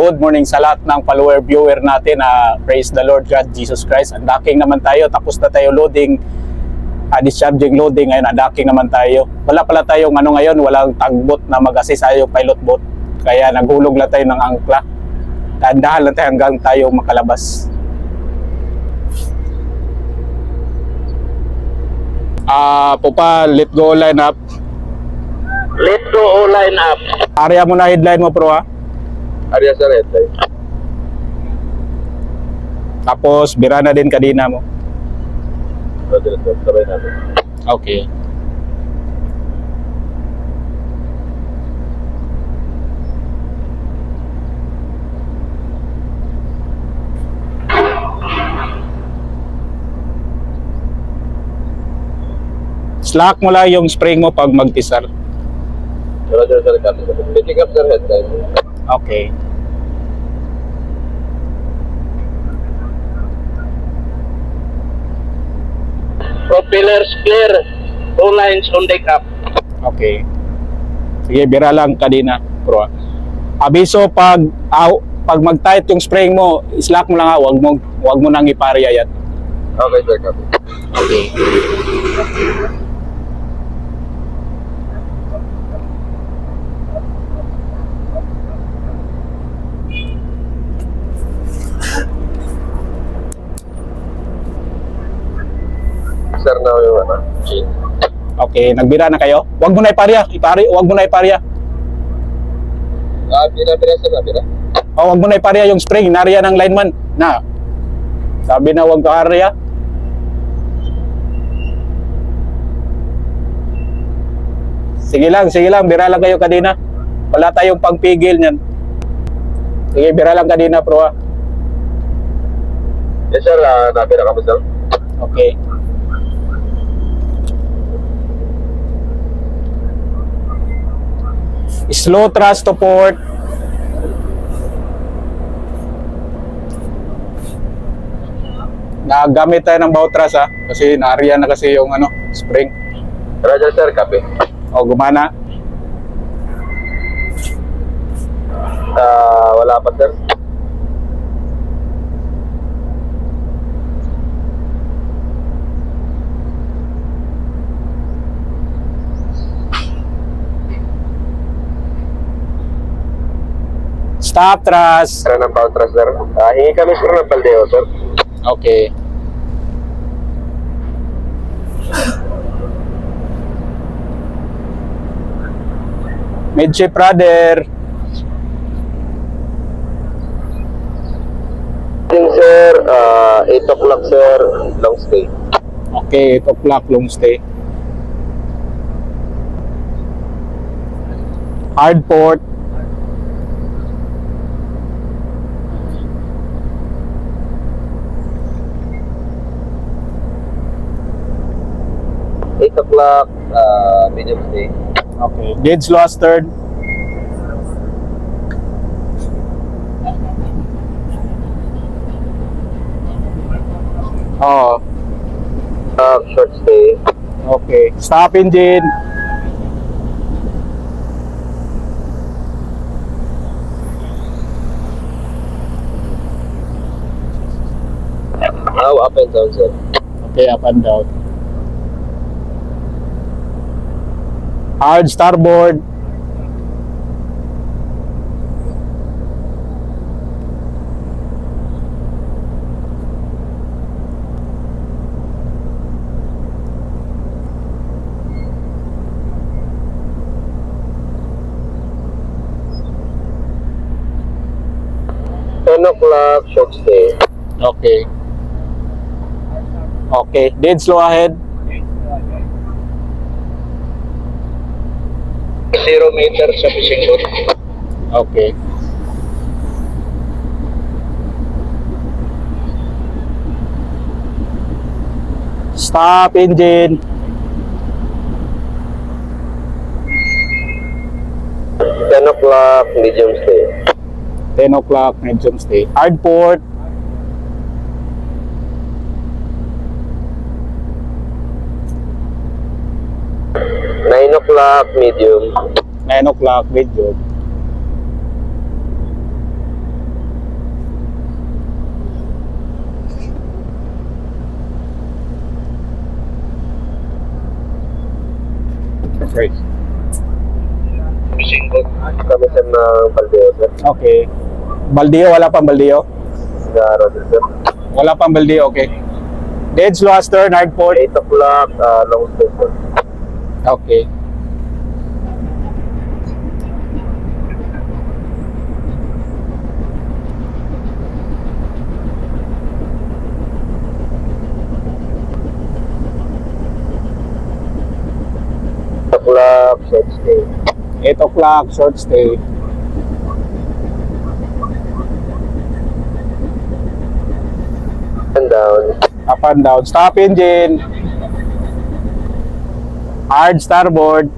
good morning sa lahat ng follower viewer natin na praise the Lord God Jesus Christ. Unlocking naman tayo, tapos na tayo loading, uh, discharging loading ngayon, unlocking naman tayo. Wala pala tayong ano ngayon, walang tagbot na mag-assist tayo pilot boat. Kaya naghulog lang tayo ng angkla. Dahan-dahan lang tayo hanggang tayo makalabas. Ah, Pupa, let go line up. Let's go line up. Area mo na headline mo, bro, ha? Red line. Tapos, bira na din kadina mo. Sabay natin. Okay. Slack mo lang yung spring mo pag magtisar. Roger, sir. Picking up, sir. Head line. Okay. Propellers clear. Two lines on deck up. Okay. Sige, bira lang kadina, bro. ah. Abiso pag aw, pag mag-tight yung spring mo, slack mo lang ha, wag mo wag mo nang iparya yan. Okay, sir. Captain. Okay. Sir, na yung ano? Chin. Okay, nagbira na kayo? Wag mo na iparya, ipari, wag mo na iparya. Ah, bira, bira, sir. Ah, bira. O, wag mo na iparya yung spring, inarya ng lineman. Na. Sabi na wag ka arya. Sige lang, sige lang, bira lang kayo kadina. Wala tayong pangpigil niyan. Sige, bira lang kadina, pro. ah. Yes, sir. Ah, nabira kami, sir. Okay. Slow thrust to port. Nagamit tayo ng bow thrust ha kasi naariyan na kasi yung ano, spring. Roger, sir. Copy. O gumana. Ah, wala pa, sir. Stop thrust. Sir, ng thrust, sir. Ah, hingi kami, sir, ng paldeo, sir. Okay. Midship rudder. Morning, sir. Ah, 8 o'clock, sir. Long stay. Okay, 8 o'clock long stay. Hard port. O'clock, ah, medium stay. Okay. Gauge lost third. Oh, Ah, short stay. okay. Stop engine. Now, up and down, sir. Okay, up and down. Hard starboard. Ten o'clock, short stay. Okay. Okay, dead slow ahead. Zero meter sa fishing boat. Okay. Stop engine. Ten o'clock, medium stay. 10 o'clock, medium stay. Hard port. Nine o'clock, medium. 9 o'clock, good job. Right. Fishing boat. Kami sa ng Baldeo. Okay. Baldeo, wala pang Baldeo? Sa Roger. Wala pang Baldeo, okay. Dead's Luster, Nardport. 8 o'clock, uh, Long Station. Okay. O'clock, short stay. 8 o'clock, short stay. And down. Up and down. Stop engine. Hard starboard.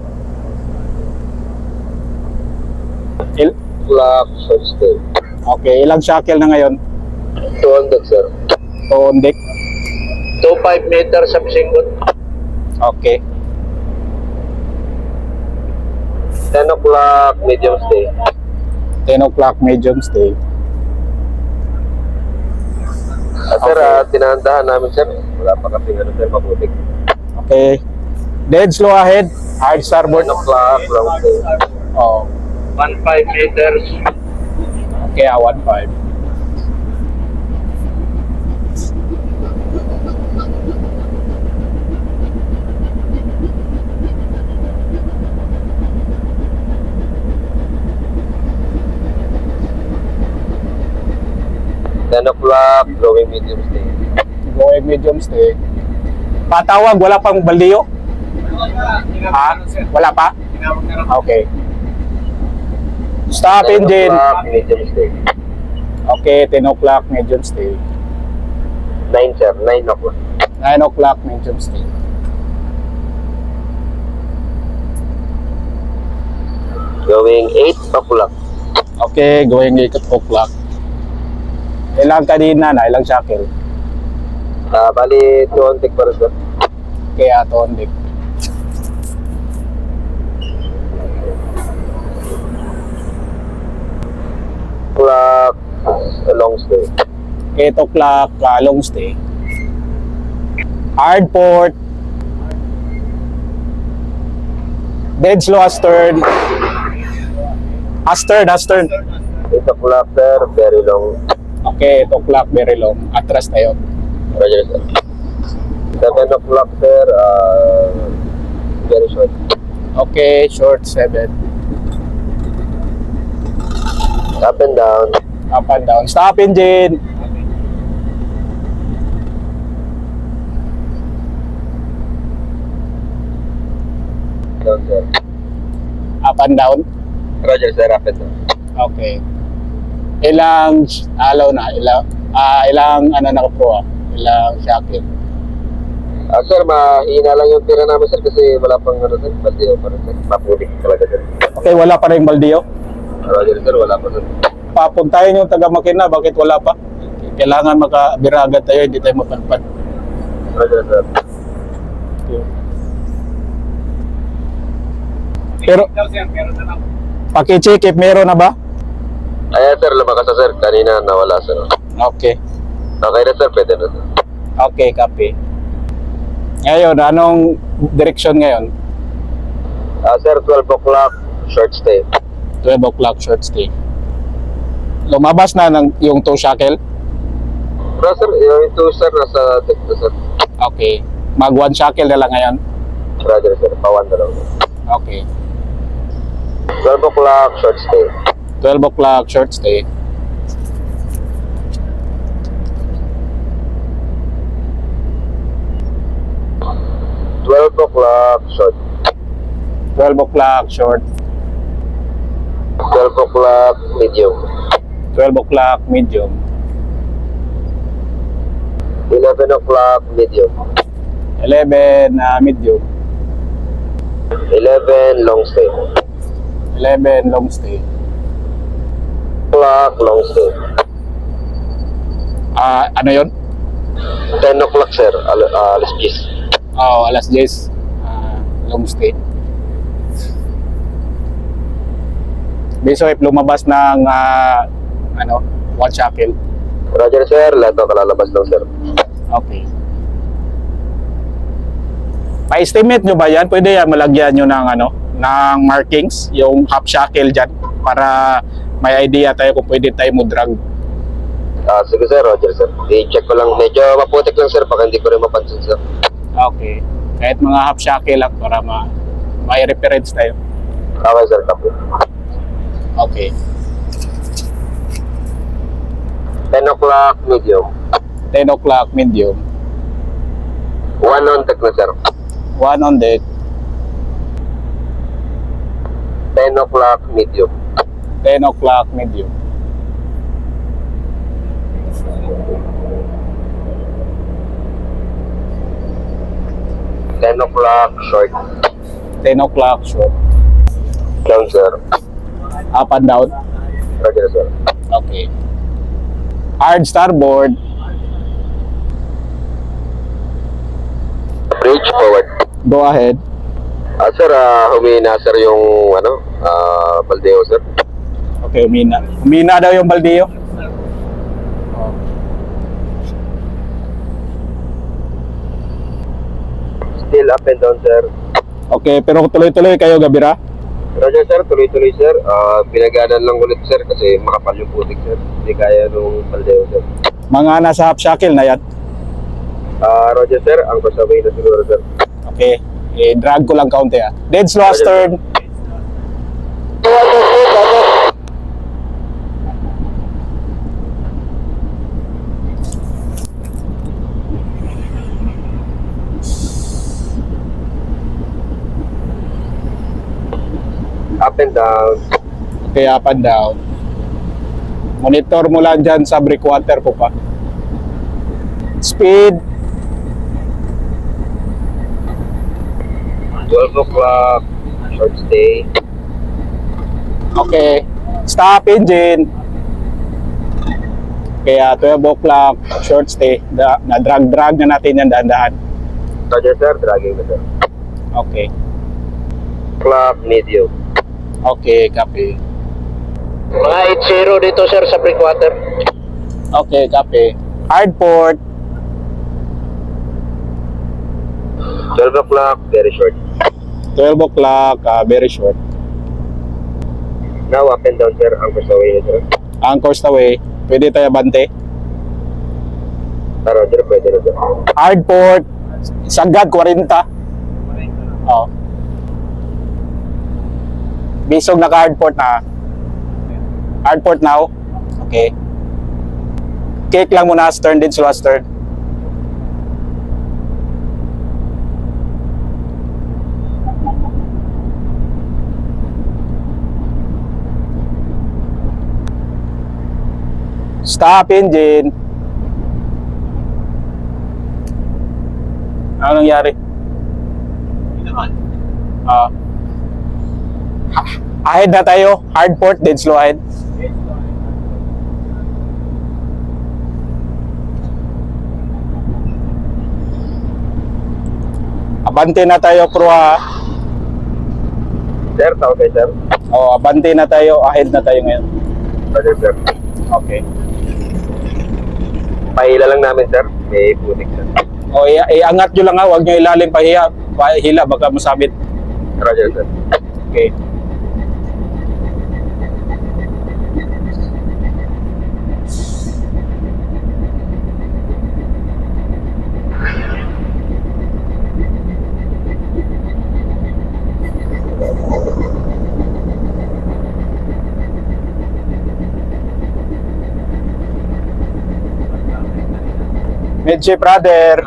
Il O'clock, short stay. okay, ilang shackle na ngayon? 200 sir. So, on deck. 2.5 meter sa missing boat. Okay. 10 o'clock, medium stay. 10 o'clock, medium stay. Ah, sir, Okay. ah, tinahandahan namin sir. Wala pa kasi ano sir, mabuti. Okay. Dead slow ahead. Hard starboard. 10 o'clock, long stay. Oh. 1.5 meters. Okay, ah, 1.5. Ten o'clock, going medium stay. Going medium stay. Patawag, wala pang baldiyo? Ha? Wala pa? Okay. Stop 10 engine. medium stay. Okay, 10 o'clock, medium stay. 9 sir, 9 o'clock. 9 o'clock, medium stay. Going 8 o'clock. Okay, going 8 o'clock. Ilang kanina na, ilang shackle. Ah, bali, 200 pa rin sir. Kaya to on deck. O'clock, a long stay. 8 o'clock, uh, long stay. Hard port. Dead slow astern. Astern, astern. 8 o'clock sir, very long. Okay, 8 o'clock, very long. Atras tayo. Roger sir. 7 o'clock sir, uh, very short. Okay, short 7. Up and down. Up and down. Stop engine. Down sir. Up and down. Roger sir, up and down. Okay. Ilang alaw na? Ilang, ah, ilang ano na po ah? Ilang shackle? Ah, sir, mahina lang yung tira namin sir kasi wala pang ano sir, baldiyo pa rin sir. Mapulik talaga sir. Okay, wala pa rin baldiyo. Roger sir, wala pa sir. Papuntahin yung taga Makina, bakit wala pa? Kailangan makabiraga tayo, hindi tayo mapadpad. Roger sir. Pero, pakicheck if meron na ba? Ayan sir, lumakas na sir. Kanina nawala sir. Okay. Okay na sir, pwede na sir. Okay, copy. Ngayon, anong direction ngayon? Ah, sir, 12 o'clock, short stay. 12 o'clock short stay. Lumabas na ng yung two shackle? Pero sir, yung ito sir, nasa deck na sir. Okay. Mag one shackle na lang ngayon? Roger sir, pawan na lang. Okay. 12 o'clock, short stay. 12 o'clock short stay. Twelve o'clock, short. 12 o'clock short. 12 o'clock, medium. 12 o'clock medium. 11 o'clock, medium. 11 na medium. 11, long stay. 11 long stay. Long stay. Ah, ano 'yon? 10 o'clock, sir. Al uh, alas 10. Oh, alas 10. Ah, long stay. Beso if lumabas ng ah, ano, one shackle. Roger, sir. Lahat ng kalalabas lang, sir. Okay. Pa-estimate nyo ba yan? Pwede yan malagyan nyo ng ano, ng markings, yung half shackle dyan para may idea tayo kung pwede tayo mo drag. Ah, sige sir, Roger sir. I-check ko lang. Medyo maputik lang sir, baka hindi ko rin mapansin sir. Okay. Kahit mga half shackle lang para ma may reference tayo. Okay sir, copy. Okay. 10 o'clock medium. 10 o'clock medium. 1 on deck na sir. One on deck. 10 o'clock medium. 10 o'clock medium. Ten o'clock short. 10 o'clock short. Down sir. Up and down. Roger sir. Okay. Hard starboard. Bridge forward. Go ahead. Ah sir, ah, humina sir yung ano, ah, baldeo sir. Okay, umina. Umina daw yung baldeo. Still up and down sir. Okay, pero tuloy-tuloy kayo, Gabira. Roger sir, tuloy-tuloy sir. Ah, pinaganan lang ulit sir kasi makapal yung putik sir. Hindi kaya nung baldeo sir. Mga nasa half shackle na yan. Ah, Roger sir, ang pasaway na siguro sir. Okay. Eh, drag ko lang kaunti ah. Dead slow astern. Up and down. Okay, up and down. Monitor mo lang dyan sa breakwater po pa. Speed. 12 o'clock, short stay. Okay. Stop engine. Kaya 12 o'clock, short stay. Da, na-drag-drag na natin yan dahan-dahan. Roger sir, dragging na sir. Okay. Clock, medium. Okay, copy. Mga 8-0 dito sir sa breakwater. Okay, copy. Hard port. 12 o'clock, very short. 12 o'clock, ah, very short. Now, up and down sir, ang pasaway na sir. Anchors away. Pwede tayo bante. Ah, Roger, pwede na sir. Hard port. Sagad, 40. Oh. Bisog na hard port na. Hard port now. Okay. Kick lang muna, stern din slow stern. Stop engine. Ano nangyari? Ah. Ha- ahead na tayo. Hard port, dead slow ahead. Abante na tayo, crew ha. Sir, tao kay sir. O, abante na tayo. Ahead na tayo ngayon. Roger sir. Okay. Pahila lang namin sir. May putik sir. O, i- iangat nyo lang ha. Huwag nyo ilalim pahiya. Pahila, baka masabit. Roger sir. Okay. Medje brother.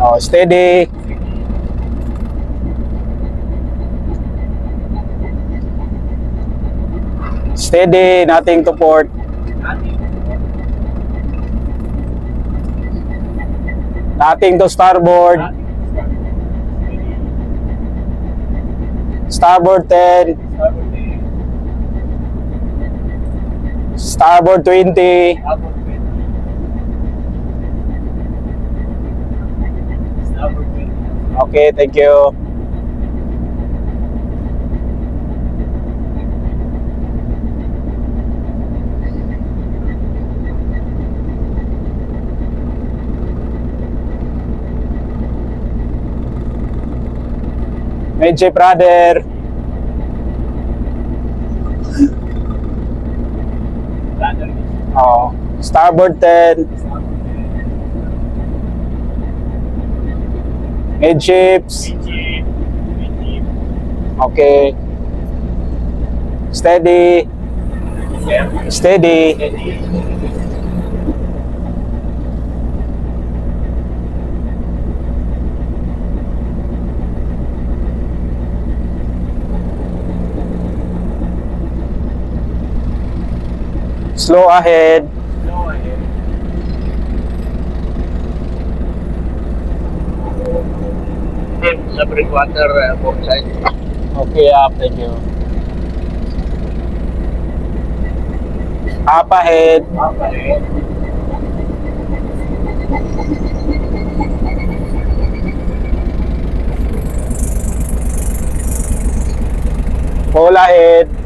Oh, steady. Steady, nothing to port. Nothing to starboard. Starboard 10. Starboard 20. Okay, thank you. Medje brother. Oh, starboard 10. Midships. Okay. Steady. Steady. Slow ahead. Sa breakwater, uh, port side. Okay, up. Thank you. Up ahead. Pull ahead.